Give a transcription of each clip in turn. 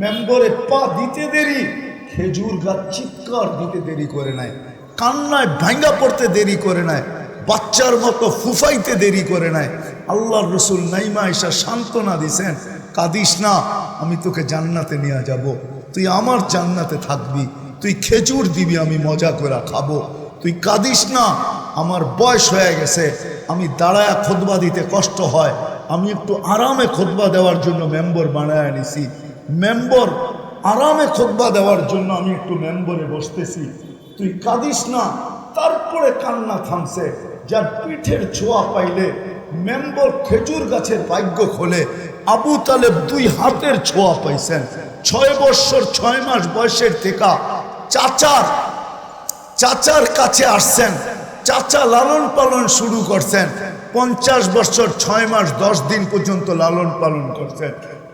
মেম্বরে পা দিতে দেরি খেজুর গাছ চিৎকার দিতে দেরি করে নাই, কান্নায় ভাঙ্গা পড়তে দেরি করে নাই, বাচ্চার মতো ফুফাইতে দেরি করে নাই। আল্লাহর রসুল নাইমা এসা সান্ত্বনা দিছেন, কাঁদিস না, আমি তোকে জান্নাতে নিয়ে যাব, তুই আমার জান্নাতে থাকবি, তুই খেজুর দিবি, আমি মজা করে খাব, তুই কাঁদিস না, আমার বয়স হয়ে গেছে, আমি দাঁড়ায়া খোদবা দিতে কষ্ট হয়, আমি একটু আরামে খোদবা দেওয়ার জন্য মেম্বর বানায় নিছি। মেম্বর আরামে খোদবা দেওয়ার জন্য আমি একটু মেম্বরে বসতেছি। তুই কাঁদিস না, তারপরে কান্না থামছে। যার পিঠের ছোঁয়া পাইলে মেম্বর খেজুর গাছের ভাগ্য খোলে। আবু তালেব দুই হাতের ছোঁয়া পাইছেন। ছয় বৎসর ছয় মাস বয়সের থেকে চাচার চাচার কাছে আসছেন। চাচা লালন পালন শুরু করছেন। পঞ্চাশ বছর, ছয় মাস, দশ দিন পর্যন্ত লালন পালন করছেন।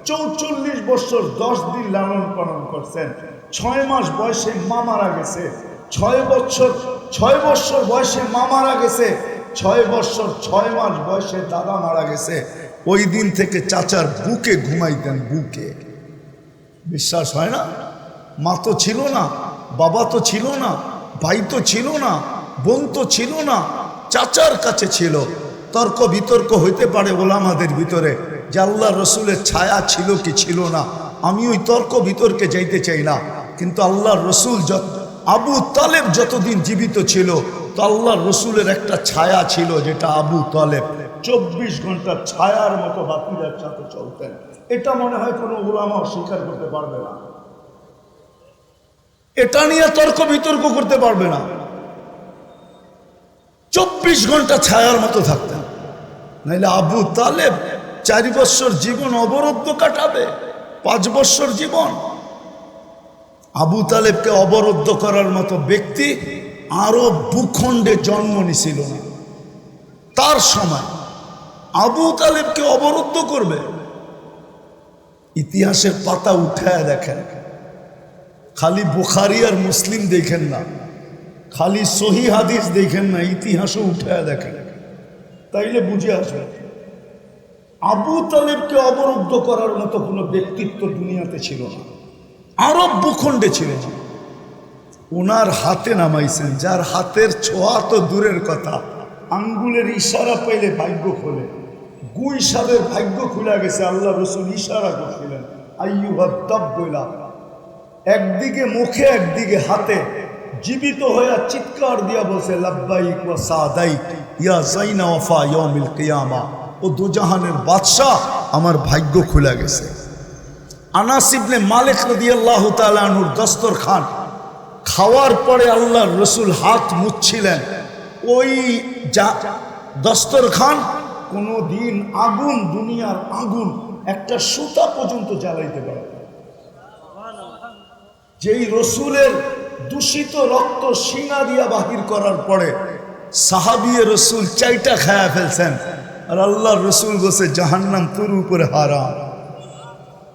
চৌচল্লিশ বছর দশ দিন লালন পালন করছেন। ছয় মাস বয়সে মা মারা গেছে। ছয় বছর ছয় বছর বয়সে মা মারা গেছে। ছয় বছর, ছয় মাস বয়সে দাদা মারা গেছে। ওই দিন থেকে চাচার বুকে ঘুমাইতেন বুকে। বিশ্বাস হয় না? মা তো ছিল না, বাবা তো ছিল না, ভাই তো ছিল না, বোন তো ছিল না, চাচার কাছে ছিল। তর্ক বিতর্ক হইতে পারে ওলামাদের ভিতরে। যে আল্লাহ রসুলের ছায়া ছিল কি ছিল না? আমি ওই তর্ক বিতর্কে যাইতে চাই না। কিন্তু আল্লাহ রসুল যত আবু তালেব যতদিন জীবিত ছিল, তো আল্লাহ রসুলের একটা ছায়া ছিল যেটা আবু তালেব। চব্বিশ ঘণ্টা ছায়ার মতো বাতিদার সাথে চলতেন। এটা মনে হয় কোনো ওলামা স্বীকার করতে পারবে না। এটা নিয়ে তর্ক বিতর্ক করতে পারবে না। চব্বিশ ঘণ্টা ছায়ার মতো থাকতেন। নাইলে আবু তালেব চারি বছর জীবন অবরুদ্ধ কাটাবে, পাঁচ বৎসর জীবন। আবু তালেবকে অবরুদ্ধ করার মতো ব্যক্তি আরও ভূখণ্ডে জন্ম নিছিল তার সময় আবু তালেবকে অবরুদ্ধ করবে। ইতিহাসের পাতা উঠায় দেখেন। খালি বুখারি আর মুসলিম দেখেন না, খালি সহি হাদিস দেখেন না, ইতিহাসও উঠায় দেখেন। তাইলে বুঝে আসবে আবু তালেবকে অবরুদ্ধ করার মতো কোনো ব্যক্তিত্ব দুনিয়াতে ছিল না। আরব ভূখণ্ডে ছিলেন ওনার হাতে নামাইছেন, যার হাতের ছোঁয়া তো দূরের কথা। আঙ্গুলের ইশারা পাইলে ভাগ্য খোলে। গুই সাদের ভাগ্য খুলে গেছে, আল্লাহ রসুল ইশারা করছিলেন আইয়ুহাদ্দাব বইলা একদিকে মুখে, একদিকে হাতে। জীবিত হয়ে চিৎকার দিয়া বলছে, লাব্বাইক ওয়া ইয়া জাইনা ওয়াফা ইয়াউমিল কিয়ামা। ও দুজাহানের বাদশাহ আমার ভাগ্য খুলে গেছে। আনাস ইবনে মালিক রাদিয়াল্লাহু তাআলা আনহুর দস্তরখান। খাওয়ার পরে আল্লাহর রসুল হাত মুচ্ছিলেন ওই যা দস্তরখান কোনো দিন আগুন, দুনিয়ার আগুন, একটা সুতা পর্যন্ত জ্বালাইতে পারে যেই রসুলের দূষিত রক্ত সিনা দিয়া বাহির করার পরে সাহাবিয়ে রসুল চাইটা খায়া ফেলছেন। আর আল্লাহ রসুল বসে জাহান্নাম তোর উপরে হারাম।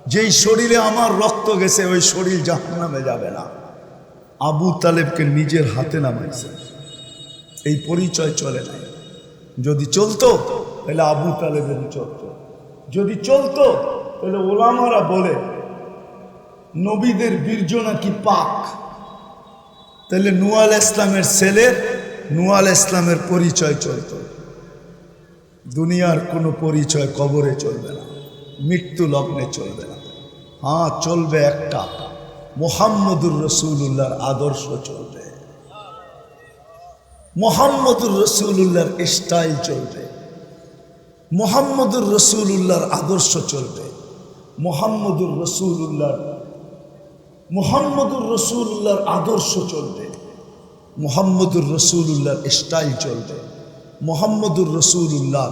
যেই শরীরে আমার রক্ত গেছে, ওই শরীর জাহান্নামে যাবে না। আবু তালেবকে নিজের হাতে নামাইছে। এই পরিচয় চলে নাই। যদি চলতো, তাহলে আবু তালেবের চলতো যদি চলতো, তাহলে ওলামারা বলে, নবীদের বীর্য নাকি পাক? তাহলে নুয়াল ইসলামের ছেলের নুয়াল ইসলামের পরিচয় চলত। দুনিয়ার কোনো পরিচয় কবরে চলবে না, মৃত্যু লগ্নে চলবে না। হ্যাঁ চলবে একটা। মোহাম্মদুর রসুল্লাহর আদর্শ চলবে। মোহাম্মদুর রসুল্লাহর স্টাইল চলবে। মোহাম্মদুর রসুল্লাহর আদর্শ চলবে। মোহাম্মদুর রসুল্লাহর মোহাম্মদুর রসুল্লাহর আদর্শ চলবে। মোহাম্মদুর রসুল্লাহর স্টাইল চলবে। মোহাম্মদুর রসুল্লাহ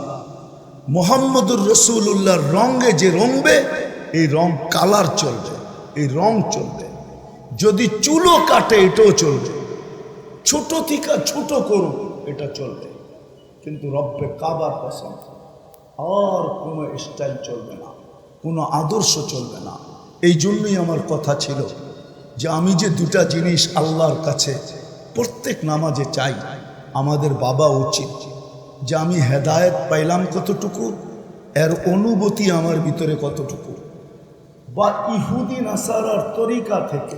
মোহাম্মদুর রসুল্লাহর রঙে যে রঙবে, এই রং কালার চলবে, এই রং চলবে। যদি চুলো কাটে, এটাও চলবে। ছোট থিকা ছোট করুক, এটা চলবে। কিন্তু রব্বে কাবার পছন্দ আর কোনো স্টাইল চলবে না, কোনো আদর্শ চলবে না। এই জন্যই আমার কথা ছিল যে আমি যে দুটা জিনিস আল্লাহর কাছে প্রত্যেক নামাজে চাই, আমাদের বাবা উচিত। যে আমি হেদায়েত পাইলাম কতটুকু? এর অনুভূতি আমার ভিতরে কতটুকু? বা ইহুদি নাসারার তরিকা থেকে,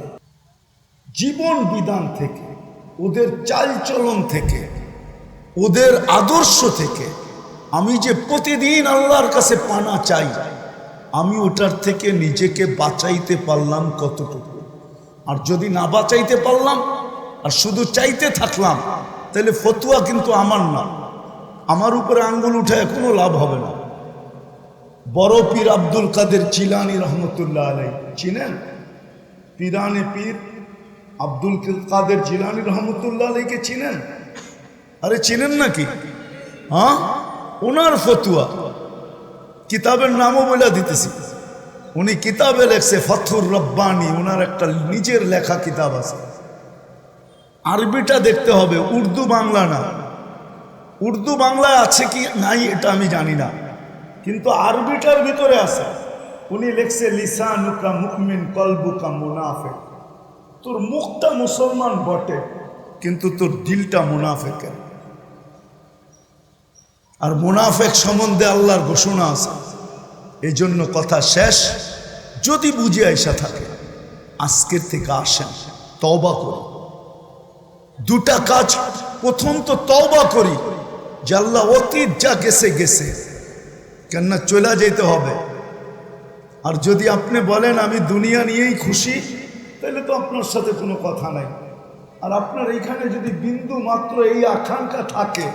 জীবন বিধান থেকে, ওদের চালচলন থেকে, ওদের আদর্শ থেকে, আমি যে প্রতিদিন আল্লাহর কাছে পানা চাই, আমি ওটার থেকে নিজেকে বাঁচাইতে পারলাম কতটুকু? আর যদি না বাঁচাইতে পারলাম, আর শুধু চাইতে থাকলাম, তাহলে ফতুয়া কিন্তু আমার না। আমার উপরে আঙ্গুল উঠায় কোনো লাভ হবে না। বড় পীর আব্দুল কাদের চিলানি রহমতুল্লাহ আলাই চিনেন? পীরানে পীর আব্দুল কাদের জিলানি রহমতুল্লাহ আলাইকে চিনেন? আরে চিনেন নাকি? হ্যাঁ? ওনার ফতুয়া। কিতাবের নামও বলে দিতেছি। উনি কিতাবে লেখছে ফথুর রব্বানি ওনার একটা নিজের লেখা কিতাব আছে। আরবিটা দেখতে হবে, উর্দু বাংলা না। উর্দু বাংলায় আছে কি নাই এটা আমি জানি না। কিন্তু আরবিটার ভিতরে আছে। উনি লেখছে, লিসানুকা মুকমিন কলবুকা মুনাফে তোর মুখটা মুসলমান বটে, কিন্তু তোর দিলটা মুনাফেকের। আর মুনাফেক সম্বন্ধে আল্লাহর ঘোষণা আছে। এই জন্য কথা শেষ। যদি বুঝে আইসা থাকে, আজকের থেকে আসেন, তওবা করি। দুটা কাজ, প্রথম তো তওবা করি। আল্লাহ অতীত যা গেছে গেছে। কেননা চলে যেতে হবে। আর যদি আপনি বলেন, আমি দুনিয়া নিয়েই খুশি, তাহলে তো আপনার সাথে কোনো কথা নাই। আর আপনার এইখানে যদি বিন্দু মাত্র এই আকাঙ্ক্ষা থাকে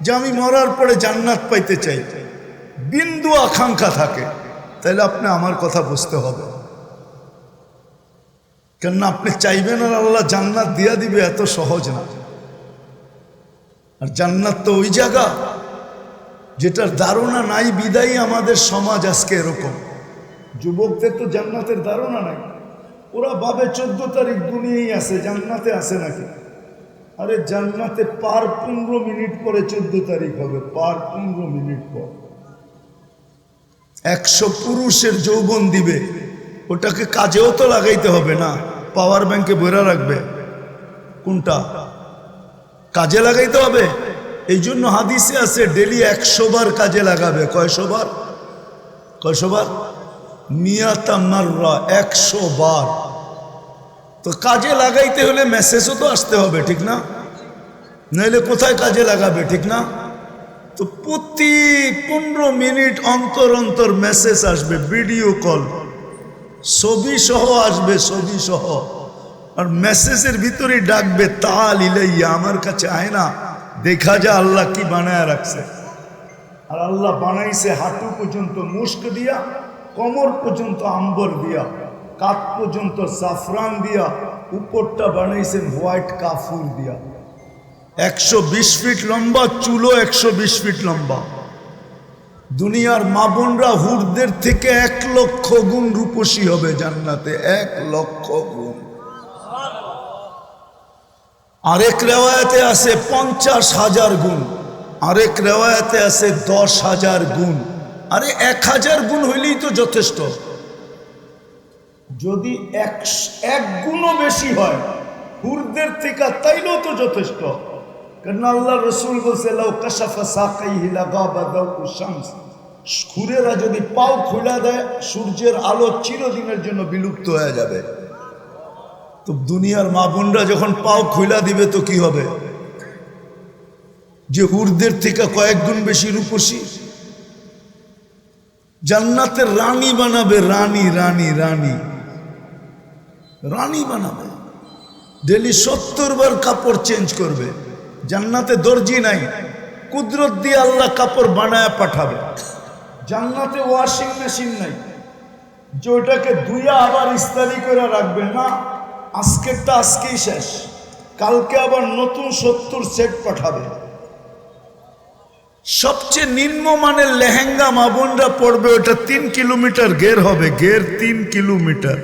যে আমি মরার পরে জান্নাত পাইতে চাই, বিন্দু আকাঙ্ক্ষা থাকে, তাহলে আপনি আমার কথা বুঝতে হবে। কেননা আপনি চাইবেন আর আল্লাহ জান্নাত দিয়া দিবে, এত সহজ না। আর জান্নাত তো ওই জায়গা। যেটার ধারণা নাই, বিদায়ী আমাদের সমাজ আজকে এরকম। যুবকদের তো জান্নাতের ধারণা নাই। ওরা ভাবে চোদ্দ তারিখ দুনিয়াই আছে, জান্নাতে আছে নাকি? আরে জান্নাতে পার পনেরো মিনিট পরে চোদ্দ তারিখ হবে, পার পনেরো মিনিট পর। একশো পুরুষের যৌবন দিবে। ওটাকে কাজেও তো লাগাইতে হবে না, পাওয়ার ব্যাংকে বইরা রাখবে। কোনটা? কাজে লাগাইতে হবে। এই জন্য হাদিসে আছে, ডেলি একশো বার কাজে লাগাবে। কয়শো বার? কয়শো বার? মিয়াতা একশো বার। তো কাজে লাগাইতে হলে মেসেজও তো আসতে হবে, ঠিক না? নইলে কোথায় কাজে লাগাবে, ঠিক না? তো প্রতি পনেরো মিনিট অন্তর অন্তর মেসেজ আসবে ভিডিও কল ছবি সহ আসবে, ছবি সহ। আর মেসেজের ভিতরে ডাকবে, তাল ইলাইয়া, আমার কাছে আয় না। দেখা যা, আল্লাহ কি বানায় রাখছে। আর আল্লাহ বানাইছে হাঁটু পর্যন্ত মুস্ক দিয়া, কমর পর্যন্ত আম্বর দিয়া, কাত পর্যন্ত জাফরান দিয়া, উপরটা বানাইছেন হোয়াইট কাফুর দিয়া। একশো বিশ ফিট লম্বা চুলো একশো বিশ ফিট লম্বা। দুনিয়ার মা বোনরা হুরদের থেকে এক লক্ষ গুণ রূপসী হবে জান্নাতে, এক লক্ষ গুণ। আরেক রেওয়ায়তে আছে পঞ্চাশ হাজার গুণ। আরেক রেওয়ায়তে আছে দশ হাজার গুণ। আরে এক হাজার গুণ হইলেই তো যথেষ্ট। যদি এক এক গুণও বেশি হয়, হুরদের থেকে তাইলেও তো যথেষ্ট। কারণ আল্লাহ রসুল বলছে, লাউ শামস। খুরেরা যদি পাও খুলে দেয়, সূর্যের আলো চিরদিনের জন্য বিলুপ্ত হয়ে যাবে। তো দুনিয়ার মা বোনরা যখন পাও খুলা দিবে তো কি হবে? যে হুরদের থেকে কয়েক গুণ বেশি রূপসী। জান্নাতের রানী বানাবে রানী রানী রানী। রানী বানাবে। ডেলি সত্তর বার কাপড় চেঞ্জ করবে। জান্নাতে দর্জি নাই। কুদরত দিয়ে আল্লাহ কাপড় বানায় পাঠাবে। জান্নাতে ওয়াশিং মেশিন নাই। যে ওইটাকে ধুইয়া আবার ইস্তারি করে রাখবে, না? আজকেরটা আজকেই শেষ। কালকে আবার নতুন সত্তর সেট পাঠাবে। সবচেয়ে নিম্নমানের লেহেঙ্গা মা বোনরা পড়বে ওটা তিন কিলোমিটার গের হবে গের তিন কিলোমিটার।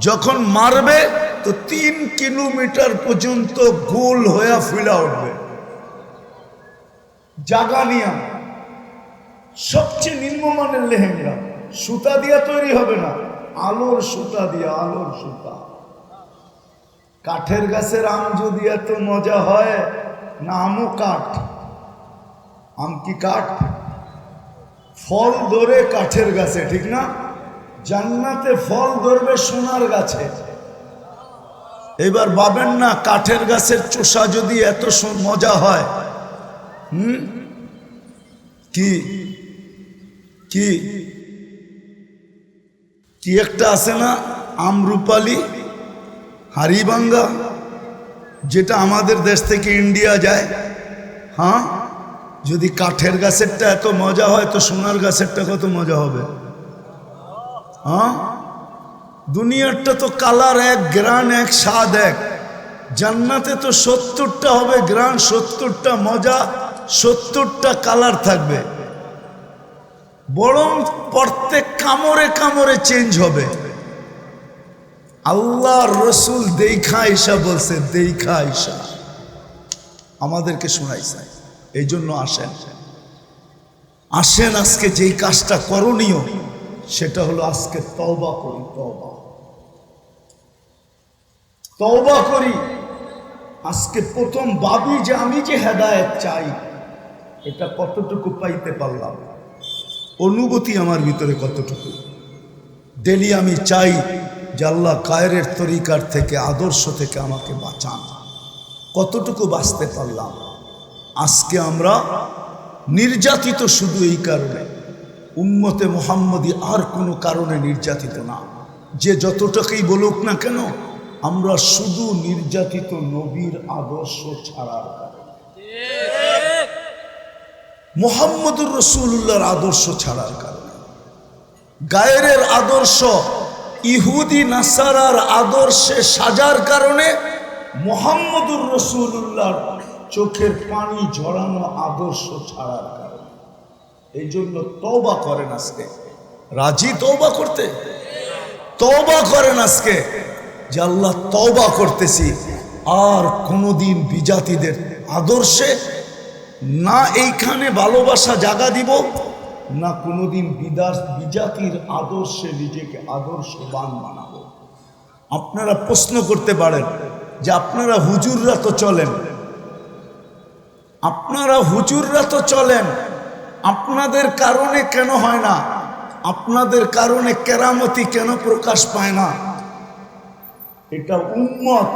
যখন মারবে, তো তিন কিলোমিটার পর্যন্ত গোল হয়ে ফুলা উঠবে। জাগা জাগানিয়া সবচেয়ে নিম্নমানের লেহেঙ্গা। সুতা দিয়া তৈরি হবে না। আলোর সুতা দিয়ে আলোর সুতা। কাঠের গাছের আম যদি এত মজা হয়, না আমও কাঠ। আম কি কাঠ? ফল ধরে কাঠের গাছে, ঠিক না? জান্নাতে ফল ধরবে সোনার গাছে। এবার ভাবেন না, কাঠের গাছের চোষা যদি এত মজা হয়। হুম? কি? কি? কি একটা আছে না? আমরুপালি হারিবাঙ্গা, যেটা আমাদের দেশ থেকে ইন্ডিয়া যায়। হ্যাঁ? যদি কাঠের গাছেরটা এত মজা হয়, তো সোনার গাছেরটা কত মজা হবে? হ্যাঁ? দুনিয়ারটা তো কালার এক, গ্রান এক, স্বাদ এক। জান্নাতে তো সত্তরটা হবে, গ্রান সত্তরটা, মজা সত্তরটা কালার থাকবে। বরং প্রত্যেক কামড়ে কামড়ে চেঞ্জ হবে। আল্লাহ রসুল দেখা ঈশা বলছে, দেখা ঈশা। আমাদেরকে শোনাইছে। এই জন্য আসেন। আসেন আজকে যেই কাজটা করণীয়, সেটা হলো আজকে তওবা করি, তওবা। তওবা করি। আজকে প্রথম ভাবি যে আমি যে হেদায়েত চাই, এটা কতটুকু পাইতে পারলাম? অনুভূতি আমার ভিতরে কতটুকু? ডেলি আমি চাই যে আল্লাহ কায়রের তরিকার থেকে, আদর্শ থেকে আমাকে বাঁচান। কতটুকু বাঁচতে পারলাম? আজকে আমরা নির্যাতিত শুধু এই কারণে। উম্মতে মোহাম্মদী আর কোনো কারণে নির্যাতিত না। যে যতটাকেই বলুক না কেন, আমরা শুধু নির্যাতিত নবীর আদর্শ ছাড়ার মোহাম্মদুর রসুল্লাহর আদর্শ ছাড়ার কারণে। গায়ের আদর্শ, ইহুদি, নাসারার আদর্শে সাজার কারণে মোহাম্মদুর রসুল্লাহর চোখের পানি ঝরানো আদর্শ ছাড়ার কারণে। এই জন্য তওবা করেন আজকে। রাজি তওবা করতে? তওবা করেন আজকে। যে আল্লাহ তওবা করতেছি, আর কোনোদিন বিজাতিদের আদর্শে না এইখানে ভালোবাসা জাগা দিব, না কোনোদিন বিদাস বিজাতির আদর্শে নিজেকে আদর্শবান বানাবো। আপনারা প্রশ্ন করতে পারেন যে আপনারা হুজুররা তো চলেন। আপনারা হুজুররা তো চলেন। আপনাদের কারণে কেন হয় না? আপনাদের কারণে কেরামতি কেন প্রকাশ পায় না? এটা উম্মত